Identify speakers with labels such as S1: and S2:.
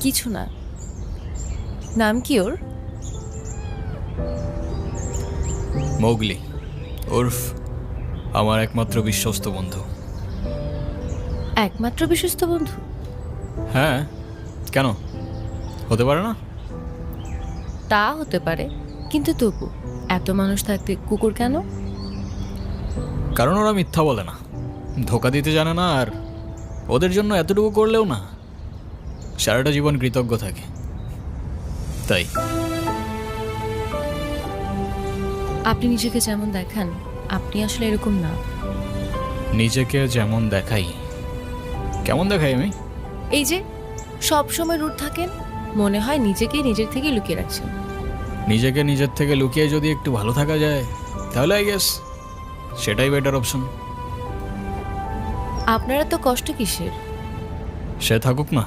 S1: কিছু না। নাম কি ওর?
S2: মোগলি ওরফ আমার একমাত্র বিশ্বস্ত বন্ধু।
S1: একমাত্র বিশ্বস্ত বন্ধু?
S2: হ্যাঁ কেন? হতে পারে না?
S1: তা হতে পারে কিন্তু তবু এত মানুষ থাকতে কুকুর কেন?
S2: কারণ ওরা মিথ্যা বলে না। ধোকা দিতে জানে না আর ওদের জন্য এতটুকু করলেও না। সারাটা জীবন কৃতজ্ঞ থাকে। তাই।
S1: আপনি নিজেকে যেমন দেখান আপনি আসলে এরকম না।
S2: নিজেকে যেমন দেখাই। কেমন দেখাই আমি?
S1: এই যে সব সময় রুট থাকেন মনে হয় নিজেকেই নিজের থেকে লুকিয়ে রাখছেন।
S2: নিজেকে নিজের থেকে লুকিয়ে যদি একটু ভালো থাকা যায় তাহলে আই গেস সেটাই বেটার অপশন
S1: আপনারা তো কষ্ট কিসের?
S2: সে থাকুক না।